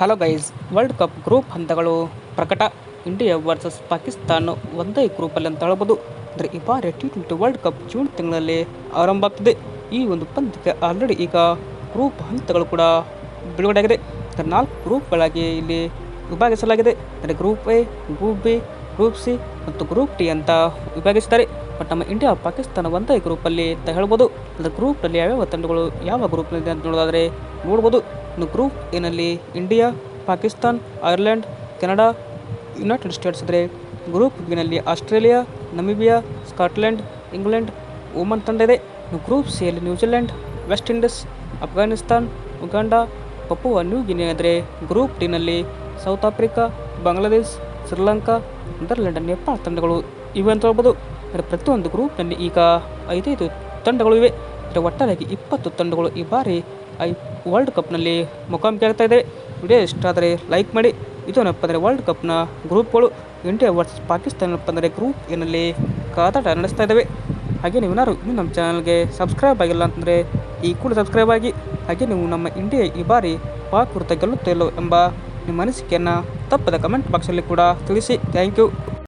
Hello guys world cup group ಹಂತಗಳು ಪ್ರಕಟ. India versus Pakistan ಒಂದೇ ಗ್ರೂಪಲ್ಲಿ ಅಂತ ಹೇಳ್ಬೋದು. ಅಂದರೆ ಈ ಬಾರಿ T twenty world cup June ತಿಂಗಳಲ್ಲಿ ಆರಂಭ ಆಗ್ತಿದೆ. ಈ ಒಂದು ಪಂದ್ಯಕ್ಕೆ ಆಲ್ರೆಡಿ ಈಗ ಗ್ರೂಪ್ ಹಂತಗಳು ಕೂಡ ಬಿಡುಗಡೆಯಾಗಿದೆ. ಅಂದರೆ ನಾಲ್ಕು ಗ್ರೂಪ್ಗಳಾಗಿ ಇಲ್ಲಿ ವಿಭಾಗಿಸಲಾಗಿದೆ. ಅಂದರೆ group A group B group C ಮತ್ತು ಗ್ರೂಪ್ ಟಿ ಅಂತ ವಿಭಾಗಿಸಿದ್ದಾರೆ ಬಟ್ ನಮ್ಮ ಇಂಡಿಯಾ ಪಾಕಿಸ್ತಾನ ಒಂದೇ ಗ್ರೂಪಲ್ಲಿ ಅಂತ ಹೇಳ್ಬೋದು. ಅಂದರೆ ಗ್ರೂಪ್ನಲ್ಲಿ ಯಾವ್ಯಾವ ತಂಡಗಳು ಯಾವ ಗ್ರೂಪ್ನಲ್ಲಿದೆ ಅಂತ ನೋಡೋದಾದರೆ ನೋಡ್ಬೋದು. ಇನ್ನು ಗ್ರೂಪ್ ಏನಲ್ಲಿ India, Pakistan, Ireland, Canada, United States ಇದ್ದರೆ group ಬಿನಲ್ಲಿ Australia, Namibia, Scotland, England Oman ತಂಡ ಇದೆ. ಇನ್ನು ಗ್ರೂಪ್ ಸಿಯಲ್ಲಿ New Zealand West Indies, Afghanistan, Uganda, Papua, New Guinea ಆದರೆ group ಡಿನಲ್ಲಿ South Africa, Bangladesh Sri Lanka, Netherland, Nepal ತಂಡಗಳು ಇವೆ ಅಂತ ಹೇಳ್ಬೋದು. ಅಂದರೆ ಪ್ರತಿಯೊಂದು ಗ್ರೂಪ್ನಲ್ಲಿ ಈಗ ಐದೈದು ತಂಡಗಳು ಇವೆ. ಅಂದರೆ ಒಟ್ಟಾರೆಯಾಗಿ ಇಪ್ಪತ್ತು ತಂಡಗಳು ಈ ಬಾರಿ ಐ ವರ್ಲ್ಡ್ ಕಪ್ನಲ್ಲಿ ಮುಖಾಮುಖಿ ಆಗ್ತಾ ಇದೆ ವಿಡಿಯೋ ಇಷ್ಟ ಆದರೆ ಲೈಕ್ ಮಾಡಿ. ಇದೇನಪ್ಪ ಅಂದರೆ ವರ್ಲ್ಡ್ ಕಪ್ನ ಗ್ರೂಪ್ಗಳು. ಇಂಡಿಯಾ ವರ್ಸಸ್ ಪಾಕಿಸ್ತಾನ ಅಂದರೆ ಗ್ರೂಪ್ ಏನಲ್ಲಿ ಕಾದಾಟ ನಡೆಸ್ತಾ ಇದ್ದಾವೆ ಹಾಗೆ ನೀವು ಏನಾದ್ರು ಇನ್ನೂ ನಮ್ಮ ಚಾನಲ್ಗೆ ಸಬ್ಸ್ಕ್ರೈಬ್ ಆಗಿಲ್ಲ ಅಂತಂದರೆ ಈ ಕೂಡ ಸಬ್ಸ್ಕ್ರೈಬ್ ಆಗಿ. ಹಾಗೆ ನೀವು ನಮ್ಮ ಇಂಡಿಯಾ ಈ ಬಾರಿ ಪಾಕ್ ವಿರುದ್ಧ ಗೆಲ್ಲುತ್ತೋ ಇಲ್ಲೋ ಎಂಬ ನಿಮ್ಮ ಅನಿಸಿಕೆಯನ್ನು ತಪ್ಪದ ಕಮೆಂಟ್ ಬಾಕ್ಸಲ್ಲಿ ಕೂಡ ತಿಳಿಸಿ. Thank you